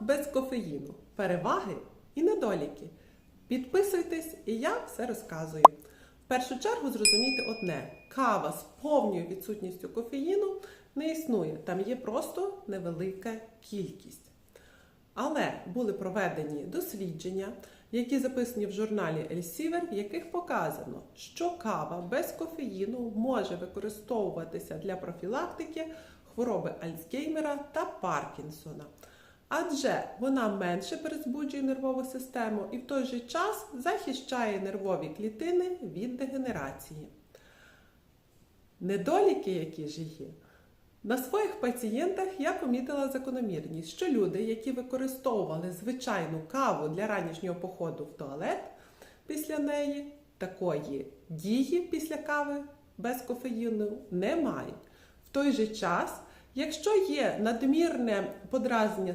без кофеїну. Переваги і недоліки. Підписуйтесь, і я все розказую. В першу чергу зрозумійте одне: кава з повною відсутністю кофеїну не існує. Там є просто невелика кількість. Але були проведені дослідження, які записані в журналі Elsevier, в яких показано, що кава без кофеїну може використовуватися для профілактики хвороби Альцгеймера та Паркінсона. Адже вона менше перезбуджує нервову систему і в той же час захищає нервові клітини від дегенерації. Недоліки, які ж є, на своїх пацієнтах я помітила закономірність, що люди, які використовували звичайну каву для ранішнього походу в туалет, після неї такої дії після кави без кофеїну не мають. В той же час, якщо є надмірне подразнення